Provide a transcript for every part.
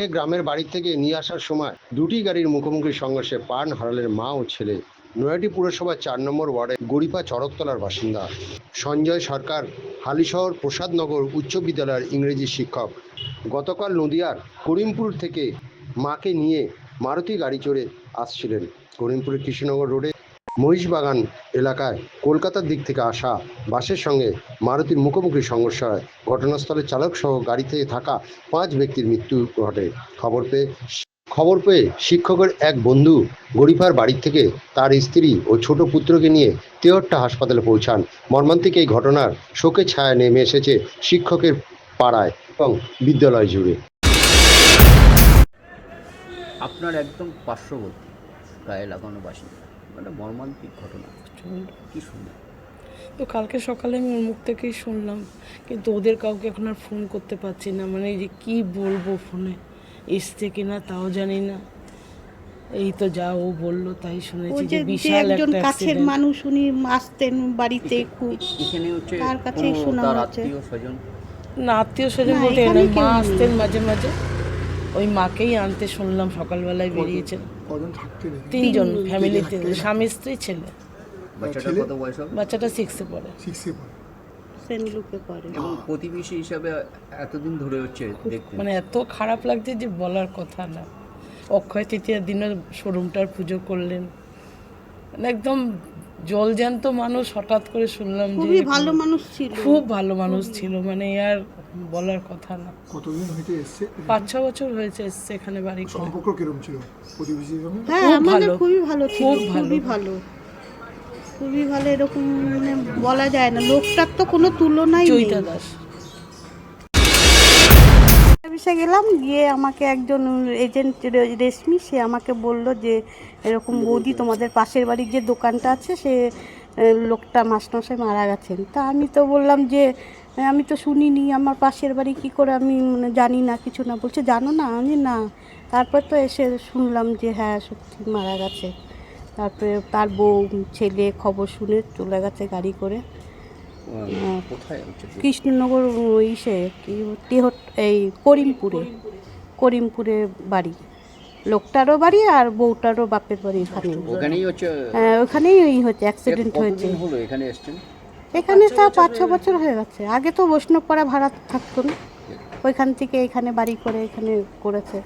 মাকে গ্রামের বাড়ি থেকে নিয়ে আসার সময় দুটি গাড়ির মুখোমুখি সংঘর্ষে প্রাণ হারালেন মা ও ছেলে। নয়াটি পুরসভার চার নম্বর ওয়ার্ডে গরিপা চড়কতলার বাসিন্দা সঞ্জয় সরকার, হালিশহর প্রসাদনগর উচ্চ বিদ্যালয়ের ইংরেজি শিক্ষক। গতকাল নদিয়ার করিমপুর থেকে মাকে নিয়ে মারুতি গাড়ি চড়ে আসছিলেন। করিমপুরের কৃষ্ণনগর রোডে মহিষবাগান এলাকায় কলকাতার দিক থেকে আসা বাসের সঙ্গে মারুতির মুখোমুখি সংঘর্ষ হয় ঘটনাস্থলে চালক সহ গাড়িতে থাকা পাঁচ ব্যক্তির মৃত্যু ঘটে। খবর পেয়ে খবর পেয়ে শিক্ষকের এক বন্ধু গরিফার বাড়ি থেকে তার স্ত্রী ও ছোট পুত্রকে নিয়ে তেহট্টা হাসপাতালে পৌঁছান। মর্মান্তিক এই ঘটনার শোকের ছায়া নেমে এসেছে শিক্ষকের পাড়ায় এবং বিদ্যালয় জুড়ে। আপনার একদম পার্শ্ববর্তী, গায়ে লাগানো বাসিন্দা। মানে মর্মান্তিক ঘটনা। কি শুনলেন তো কালকে সকালে আমি ওর মুখ থেকেই শুনলাম কিন্তু ওদের কাউকে এখন আর ফোন করতে পারছি না। মানে এই যে কী বলব ফোনে এসছে কিনা তাও জানি না। এই তো যা ও বলল তাই শুনেছি যে বিশাল একজন কাছের মানুষ উনি আসতেন বাড়িতে খুব। এখানে হচ্ছে তার কাছেই শোনা হচ্ছে। আত্মীয় স্বজন? না আত্মীয় স্বজন বলতে মা আসতেন মাঝে মাঝে। ওই মাকেই আনতে শুনলাম সকালবেলায় বেরিয়েছেন তিনজন ফ্যামিলিতে স্বামী স্ত্রী ছেলে। বাচ্চাটা কত বয়স বাচ্চাটা সিক্সে পড়ে। সিক্সে পড়ে। সেন্ট লুকে পড়ে। এবং প্রতিবেশী হিসাবে এতদিন ধরে হচ্ছে মানে এত খারাপ লাগছে যে বলার কথা না। অক্ষয় তৃতীয়ার দিনের শোরুমটার পুজো করলেন। মানে একদম জলজ্যান্ত মানুষ হঠাৎ করে শুনলাম যে খুবই ভালো মানুষ ছিল। খুব ভালো মানুষ ছিল মানে আর বলার কথা না। কতদিন হইতে এসছে? পাঁচ ছ বছর হয়েছে এসছে এখানে বাড়ি করে। সম্পর্ক কীরকম ছিল প্রতিবেশী হ্যাঁ আমাদের ভালো। খুবই ভালো ছিল খুব ভালো। খুবই ভালো। খুবই ভালো এরকম মানে বলা যায় না। লোকটার তো কোনো তুলনাই নেই। চৈতা দাস। অফিসে গেলাম, গিয়ে আমাকে একজন এজেন্ট রেশমি, সে আমাকে বলল যে, এরকম বৌদি তোমাদের পাশের বাড়ির যে দোকানটা আছে, সে লোকটা মাস্টারমশাই মারা গেছেন। তা আমি তো বললাম যে আমি তো শুনিনি, আমার পাশের বাড়ি কি করে আমি মানে জানি না, কিছু না। বলছে, জানো না? আমি, না। তারপর তো এসে শুনলাম যে হ্যাঁ সত্যি মারা গেছে। তারপরে তার বউ, ছেলে খবর শুনে চলে গেছে গাড়ি করে। কৃষ্ণনগর ইসে তেহট এই করিমপুরে করিমপুরে বাড়ি। লোকটারও বাড়ি আর বউটারও বাপের বাড়ি এখানে। ওখানেই হ্যাঁ, ওখানেই ওই হচ্ছে অ্যাক্সিডেন্ট হয়েছে। এখানে তা পাঁচ ছ বছর হয়ে গেছে। আগে তো বৈষ্ণবপাড়া ভাড়া থাকতো না। ওইখান থেকে এখানে বাড়ি করে এখানে করেছে।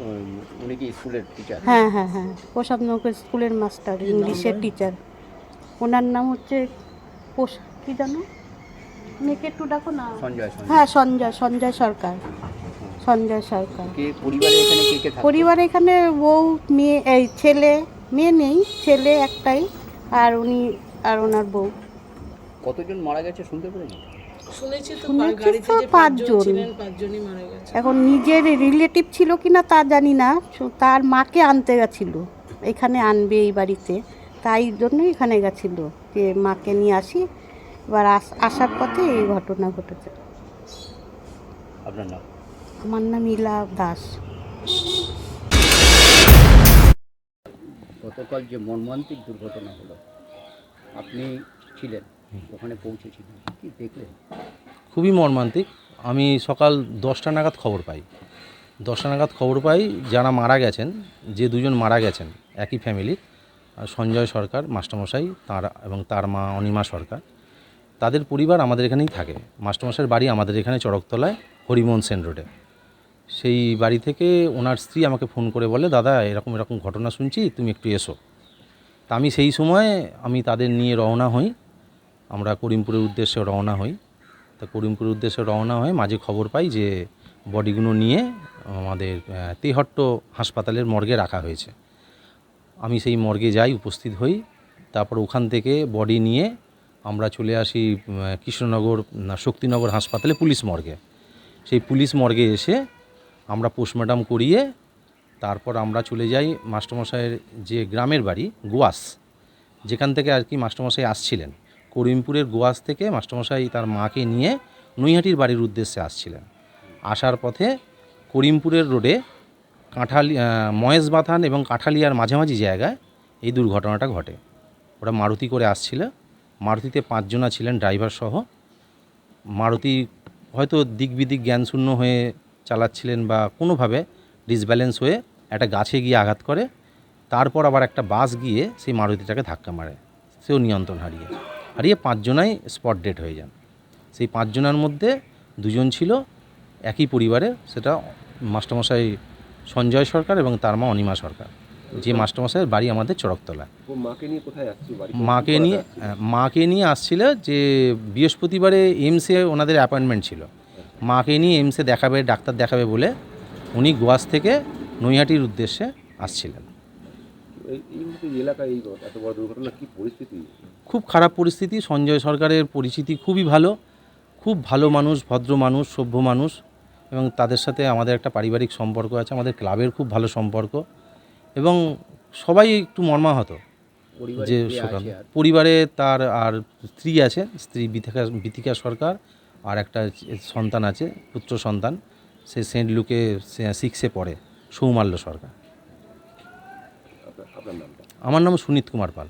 উম, উনি কি স্কুলের টিচার হ্যাঁ হ্যাঁ হ্যাঁ। প্রসাদনগর স্কুলের মাস্টার ইংলিশের টিচার ওনার নাম হচ্ছে পোষ- কি জানো? মেয়েকে একটু ডাকো না। সঞ্জয় হ্যাঁ সঞ্জয় সঞ্জয় সরকার। সঞ্জয় সরকার। পরিবারে এখানে কে কে থাকে পরিবার এখানে বউ মেয়ে এই ছেলে মেয়ে নেই ছেলে একটাই আর উনি আর ওনার বউ। কতজন মারা গেছে শুনতে পেরেছেন শুনেছি তো শুনেছি গাড়িতে তো যে পাঁচজন পাঁচজন। ছিলেন পাঁচজনই মারা গেছে। এখন নিজের রিলেটিভ ছিল কি না তা জানি না তার মাকে আনতে গেছিল। এখানে আনবে এই বাড়িতে। তাই জন্যই এখানে গেছিল যে মাকে নিয়ে আসি। এবার আস- আসার পথে এই ঘটনা ঘটেছে। আপনার নাম? আমার নাম ইলা দাস। গতকাল যে মর্মান্তিক দুর্ঘটনা হলো আপনি ছিলেন ওখানে পৌঁছেছিলেন কি দেখলেন? খুবই মর্মান্তিক। আমি সকাল দশটা নাগাদ খবর পাই। দশটা নাগাদ খবর পাই যারা মারা গেছেন যে দুজন মারা গেছেন একই ফ্যামিলির সঞ্জয় সরকার মাস্টারমশাই তার এবং তার মা অনিমা সরকার। তাদের পরিবার আমাদের এখানেই থাকে। মাস্টারমশাইয়ের বাড়ি আমাদের এখানে চড়কতলায়, হরিমোহন সেন রোডে সেই বাড়ি থেকে ওনার স্ত্রী আমাকে ফোন করে বলে, দাদা, এরকম এরকম ঘটনা শুনছি, তুমি একটু এসো। তা আমি সেই সময় আমি তাদের নিয়ে রওনা হই। আমরা করিমপুরের উদ্দেশ্যে রওনা হই। তা করিমপুরের উদ্দেশ্যে রওনা হয়ে মাঝে খবর পাই যে, বডিগুলো নিয়ে আমাদের তেহট্ট হাসপাতালের মর্গে রাখা হয়েছে। আমি সেই মর্গে যাই, উপস্থিত হই। তারপর ওখান থেকে বডি নিয়ে আমরা চলে আসি কৃষ্ণনগর শক্তিনগর হাসপাতালে পুলিশ মর্গে। সেই পুলিশ মর্গে এসে আমরা পোস্টমর্টম করিয়ে তারপর আমরা চলে যাই মাস্টারমশাইয়ের যে গ্রামের বাড়ি, গোয়াস। যেখান থেকে আর কি মাস্টারমশাই আসছিলেন। করিমপুরের গোয়াস থেকে মাস্টারমশাই তার মাকে নিয়ে নৈহাটির বাড়ির উদ্দেশ্যে আসছিলেন। আসার পথে করিমপুরের রোডে কাঁঠালি মহেশ বাথান এবং কাঁঠালিয়ার মাঝামাঝি জায়গায় এই দুর্ঘটনাটা ঘটে। ওরা মারুতি করে আসছিল। মারুতিতে পাঁচজনা ছিলেন ড্রাইভার সহ। মারুতি হয়তো দিক বিদিক জ্ঞানশূন্য হয়ে চালাচ্ছিলেন বা কোনোভাবে ডিসব্যালেন্স হয়ে একটা গাছে গিয়ে আঘাত করে, তারপর আবার একটা বাস গিয়ে সেই মারুতিটাকে ধাক্কা মারে, সেও নিয়ন্ত্রণ হারিয়ে। হারিয়ে পাঁচজনাই স্পট ডেড হয়ে যান। সেই পাঁচজনের মধ্যে দুজন ছিল, একই পরিবারে সেটা মাস্টারমশাই সঞ্জয় সরকার এবং তার মা অনিমা সরকার। যে মাস্টারমশাইয়ের বাড়ি আমাদের চড়কতলা মাকে নিয়ে কোথায় মাকে নিয়ে মাকে নিয়ে আসছিল যে বৃহস্পতিবারে এইমসে ওনাদের অ্যাপয়েন্টমেন্ট ছিল। মাকে নিয়ে এইমসে দেখাবে ডাক্তার দেখাবে বলে উনি গোয়াস থেকে নৈহাটির উদ্দেশ্যে আসছিলেন। খুব খারাপ পরিস্থিতি সঞ্জয় সরকারের পরিচিতি খুবই ভালো। খুব ভালো মানুষ ভদ্র মানুষ সভ্য মানুষ এবং তাদের সাথে আমাদের একটা পারিবারিক সম্পর্ক আছে আমাদের ক্লাবের খুব ভালো সম্পর্ক। এবং সবাই একটু মর্মাহত যে সুকান্ত। পরিবারে তার আর স্ত্রী আছে স্ত্রী বিথিকা বিথিকা সরকার আর একটা সন্তান আছে পুত্র সন্তান। সে সেন্ট লুকে সিক্সে পড়ে সৌমাল্য সরকার। আমার নাম সুনীত কুমার পাল।